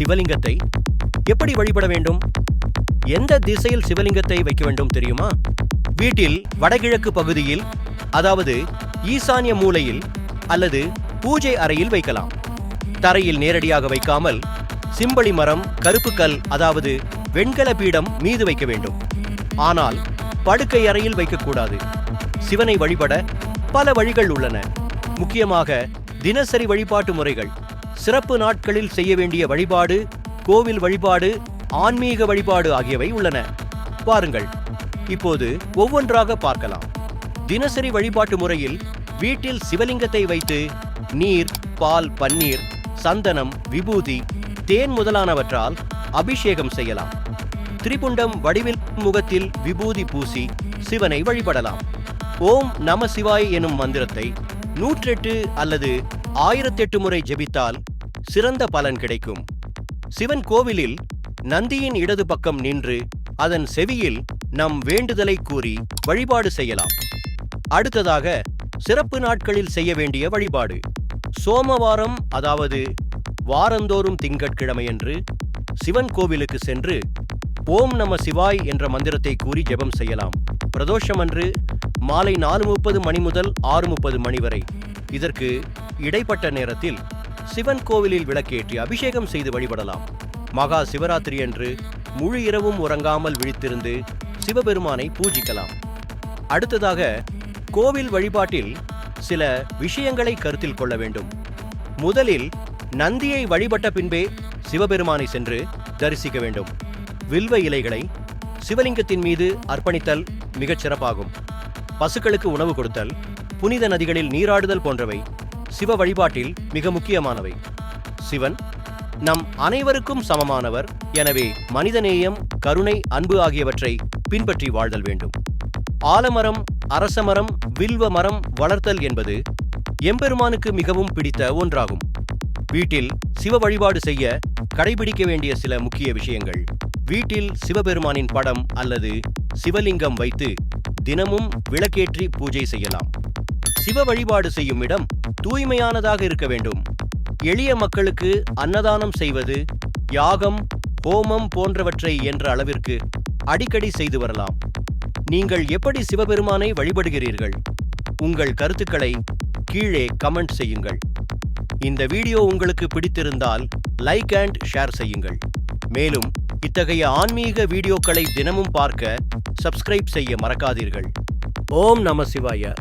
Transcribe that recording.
சிவலிங்கத்தை எப்படி வழிபட வேண்டும்? எந்த திசையில் சிவலிங்கத்தை வைக்க வேண்டும் தெரியுமா? வீட்டில் வடகிழக்கு பகுதியில் அதாவது ஈசானிய மூலையில் அல்லது பூஜை அறையில் வைக்கலாம். தரையில் நேரடியாக வைக்காமல் சிம்பளி மரம் கருப்பு கல் அதாவது வெண்கல பீடம் மீது வைக்க வேண்டும். ஆனால் படுக்கை அறையில் வைக்கக்கூடாது. சிவனை வழிபட பல வழிகள் உள்ளன. முக்கியமாக தினசரி வழிபாட்டு முறைகள். சிறப்பு நாட்களில் செய்ய வேண்டிய வழிபாடு கோவில் வழிபாடு ஆன்மீக வழிபாடு ஆகியவை உள்ளன. பாருங்கள். இப்போது ஒவ்வொன்றாக பார்க்கலாம். தினசரி வழிபாட்டு முறையில் வீட்டில் சிவலிங்கத்தை வைத்து நீர் பால் பன்னீர் சந்தனம் விபூதி தேன் முதலானவற்றால் அபிஷேகம் செய்யலாம். திரிபுண்டம் வடிவில் முகத்தில் விபூதி பூசி சிவனை வழிபடலாம். ஓம் நம சிவாய் எனும் மந்திரத்தை நூற்றெட்டு அல்லது ஆயிரத்தெட்டு முறை ஜெபித்தால் சிறந்த பலன் கிடைக்கும். சிவன் கோவிலில் நந்தியின் இடது பக்கம் நின்று அதன் செவியில் நம் வேண்டுதலை கூறி வழிபாடு செய்யலாம். அடுத்ததாக சிறப்பு நாட்களில் செய்ய வேண்டிய வழிபாடு. சோமவாரம் அதாவது வாரந்தோறும் திங்கட்கிழமையன்று சிவன் கோவிலுக்கு சென்று ஓம் நம சிவாய் என்ற மந்திரத்தை கூறி ஜெபம் செய்யலாம். பிரதோஷம் அன்று மாலை நாலு முப்பது மணி முதல் ஆறு முப்பது மணி வரை. இதற்கு இடைப்பட்ட நேரத்தில் சிவன் கோவிலில் விளக்கேற்றி அபிஷேகம் செய்து வழிபடலாம். மகா சிவராத்திரி அன்று முழு இரவும் உறங்காமல் விழித்திருந்து சிவபெருமானை பூஜிக்கலாம். அடுத்ததாக கோவில் வழிபாட்டில் சில விஷயங்களை கருத்தில் கொள்ள வேண்டும். முதலில் நந்தியை வழிபட்ட பின்பே சிவபெருமானை சென்று தரிசிக்க வேண்டும். வில்வ இலைகளை சிவலிங்கத்தின் மீது அர்ப்பணித்தல் மிகச் சிறப்பாகும். பசுக்களுக்கு உணவு கொடுத்தல் புனித நதிகளில் நீராடுதல் போன்றவை சிவ வழிபாட்டில் மிக முக்கியமானவை. சிவன் நம் அனைவருக்கும் சமமானவர் எனவே மனிதநேயம் கருணை அன்பு ஆகியவற்றை பின்பற்றி வாழ்தல் வேண்டும். ஆலமரம் அரசமரம் வில்வ மரம் வளர்த்தல் என்பது எம்பெருமானுக்கு மிகவும் பிடித்த ஒன்றாகும். வீட்டில் சிவ வழிபாடு செய்ய கடைபிடிக்க வேண்டிய சில முக்கிய விஷயங்கள். வீட்டில் சிவபெருமானின் படம் அல்லது சிவலிங்கம் வைத்து தினமும் விளக்கேற்றி பூஜை செய்யலாம். சிவ வழிபாடு செய்யும் இடம் தூய்மையானதாக இருக்க வேண்டும். எளிய மக்களுக்கு அன்னதானம் செய்வது யாகம் ஹோமம் போன்றவற்றை என்ற அளவிற்கு அடிக்கடி செய்து வரலாம். நீங்கள் எப்படி சிவபெருமானை வழிபடுகிறீர்கள்? உங்கள் கருத்துக்களை கீழே கமெண்ட் செய்யுங்கள். இந்த வீடியோ உங்களுக்கு பிடித்திருந்தால் லைக் அண்ட் ஷேர் செய்யுங்கள். மேலும் இத்தகைய ஆன்மீக வீடியோக்களை தினமும் பார்க்க சப்ஸ்கிரைப் செய்ய மறக்காதீர்கள். ஓம் நம சிவாய.